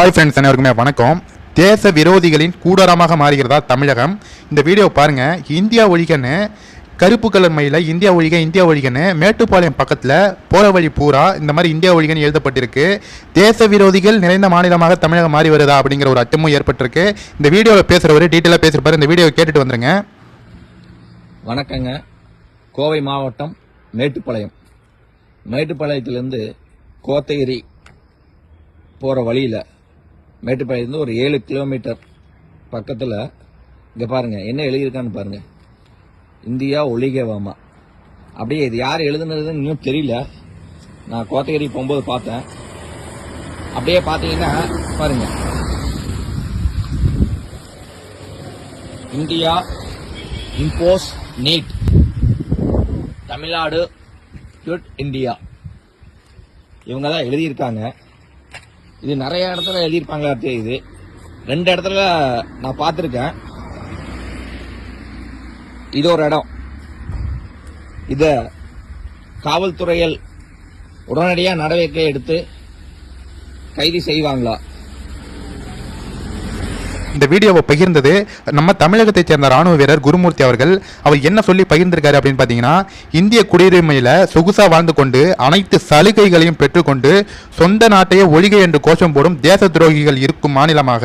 Hi friends அனைவருக்குமே வணக்கம். தேச விரோதிகளின் கூடாரமாக மாறுகிறதா தமிழகம்? இந்த வீடியோ பாருங்க. இந்தியா ஒழிகன்னு கருப்பு கலர் மயில இந்தியா ஒழிக இந்தியா ஒழிகன்னு மேட்டுப்பாளையம் பக்கத்தில் போகிற வழி பூரா இந்த மாதிரி இந்தியா ஒழிகன்னு எழுதப்பட்டிருக்கு. தேச விரோதிகள் நிறைந்த மாநிலமாக தமிழகம் மாறி வருதா அப்படிங்கிற ஒரு அச்சமும் ஏற்பட்டிருக்கு. இந்த வீடியோவில் பேசுகிறவர் டீட்டெயிலாக பேசியிருப்பாரு இந்த வீடியோவை கேட்டுட்டு வந்துருங்க. வணக்கங்க. கோவை மாவட்டம் மேட்டுப்பாளையம். மேட்டுப்பாளையத்திலேருந்து கோத்தகிரி போகிற வழியில் மேட்டுப்பாளையத்துலேருந்து ஒரு ஏழு கிலோமீட்டர் பக்கத்தில் இங்கே பாருங்கள் என்ன எழுதியிருக்கான்னு பாருங்கள் இந்தியா ஒளிகேவாமா. அப்படியே இது யார் எழுதுனதுன்னு இன்னும் தெரியல. நான் கோத்தகிரி போகும்போது பார்த்தேன். அப்படியே பார்த்தீங்கன்னா பாருங்கள் India impose NEET Tamil Nadu good India இவங்க தான் எழுதியிருக்காங்க. இது நிறைய இடத்துல எழுதியிருப்பாங்களா தெரியுது ரெண்டு இடத்துல நான் பார்த்துருக்கேன். இது ஒரு இடம். இத காவல்துறையில் உடனடியாக நடவடிக்கை எடுத்து கைது செய்வாங்களா? இந்த வீடியோவை பகிர்ந்தது நம்ம தமிழகத்தைச் சேர்ந்த ராணுவ வீரர் குருமூர்த்தி அவர்கள். அவர் என்ன சொல்லி பகிர்ந்திருக்காரு அப்படின்னு பார்த்தீங்கன்னா இந்திய குடியுரிமையில் சொகுசா வாழ்ந்து கொண்டு அனைத்து சலுகைகளையும் பெற்றுக்கொண்டு சொந்த நாட்டையே ஒழிகை என்று கோஷம் போடும் தேச துரோகிகள் இருக்கும் மாநிலமாக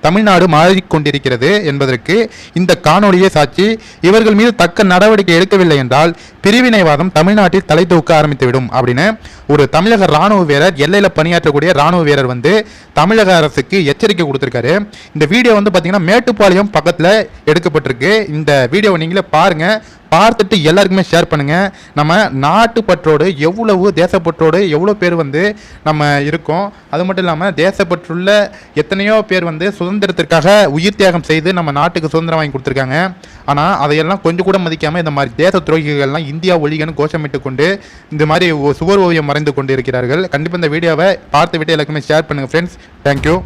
தமிழ்நாடு மாறிக்கொண்டிருக்கிறது என்பதற்கு இந்த காணொளியே சாட்சி இவர்கள் மீது தக்க நடவடிக்கை எடுக்கவில்லை என்றால் பிரிவினைவாதம் தமிழ்நாட்டில் தலை தூக்க ஆரம்பித்துவிடும் அப்படின்னு ஒரு தமிழக ராணுவ வீரர் எல்லையில் பணியாற்றக்கூடிய ராணுவ வீரர் வந்து தமிழக அரசுக்கு எச்சரிக்கை கொடுத்துருக்காரு. இந்த வீடியோ வந்து பார்த்தீங்கன்னா மேட்டுப்பாளையம் பக்கத்தில் எடுக்கப்பட்டிருக்கு. இந்த வீடியோவை நீங்களே பாருங்கள் பார்த்துட்டு எல்லாருக்குமே ஷேர் பண்ணுங்கள் நம்ம நாட்டுப்பற்றோடு எவ்வளவு தேசப்பற்றோடு எவ்வளோ பேர் வந்து நம்ம இருக்கோம். அது மட்டும் இல்லாமல் தேசப்பற்றுள்ள எத்தனையோ பேர் வந்து சுதந்திரத்திற்காக உயிர் தியாகம் செய்து நம்ம நாட்டுக்கு சுதந்திரம் வாங்கி கொடுத்துருக்காங்க. ஆனால் அதையெல்லாம் கொஞ்சம் கூட மதிக்காமல் இந்த மாதிரி தேச துரோகிகள்லாம் இந்தியா ஒழிகன்னு கோஷமிட்டு கொண்டு இந்த மாதிரி சுவர் ஓவியம் மறைந்து கொண்டு இருக்கிறார்கள் கண்டிப்பாக இந்த வீடியோவை பார்த்து விட்டு எல்லாருக்குமே ஷேர் பண்ணுங்கள் ஃப்ரெண்ட்ஸ் தேங்க்யூ